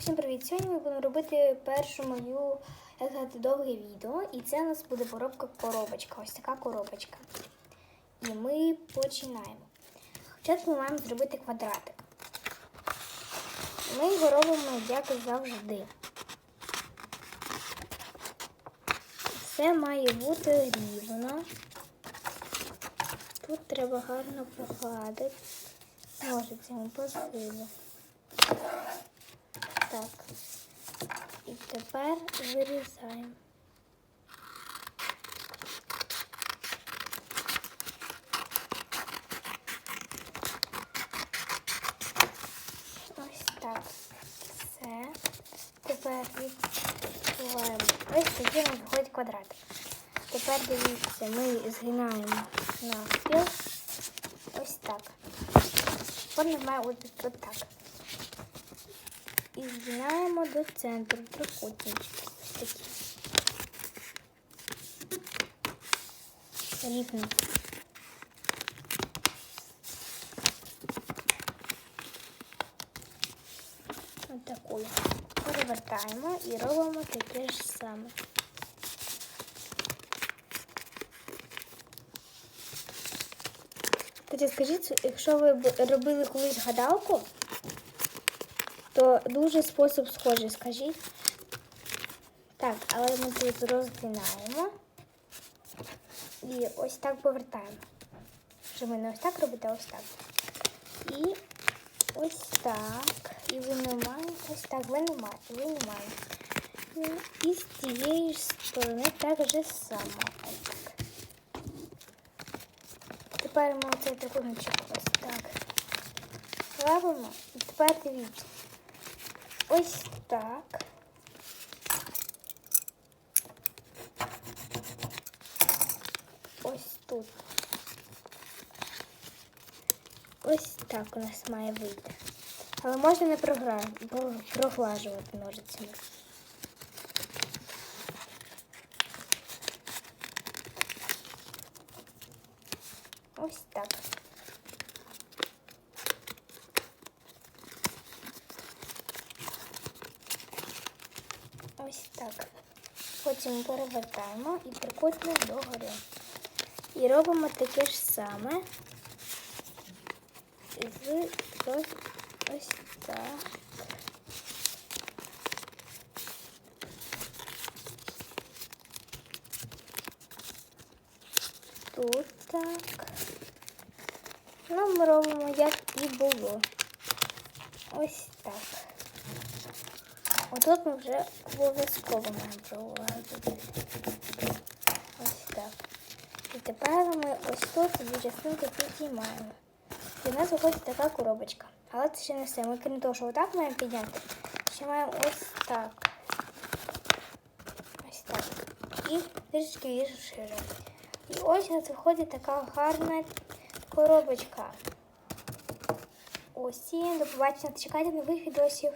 Усім привіт! Сьогодні ми будемо робити першу мою як сказати, довге відео. І це у нас буде поробка коробочка. Ось така коробочка. І ми починаємо. Спочатку ми маємо зробити квадратик. Ми його робимо як завжди. Все має бути рівно. Тут треба гарно погладити. Цьому посилу. Так. І тепер вирізаємо. Ось так. Все. Тепер відкриваємо. Ось тоді у нас виходить квадратик. Тепер дивіться, ми згинаємо навпіл. Ось так. Форма має бути от так. І згинаємо до центру трикутнички. Ось такі. Рівно. Ось такою. Перевертаємо і робимо таке ж саме. Тоді скажіть, якщо ви робили колись гадалку, то дуже спосіб схожий, скажіть. Так, але ми тут роздвинаємо і ось так повертаємо. Що ми не ось так робите, а ось так. І ось так. І винімаємо, ось так, винімаємо, винімаємо. І- з цієї ж сторони так же само. Так. Тепер ми оцей трикутничок ось так робимо. І тепер дивіться. Ось так. Ось тут. Ось так у нас має вийти. Але можна не програ... про- проглажувати ножицями. Ось так. Ось так. Потім перевертаємо і прикутимо догори. І робимо таке ж саме з ось, ось так. Тут так. Ну, ми робимо, як і було. Ось так. Отут ми вже обов'язково маємо проводити. Ось так. І тепер ми ось тут дві частинки підіймаємо. І в нас виходить така коробочка. Але це ще не все. Ми крім того, що отак маємо підняти, ще маємо ось так. Ось так. І трішечки її розширюємо. І ось у нас виходить така гарна коробочка. Усім до побачення. Чекайте нових відосів.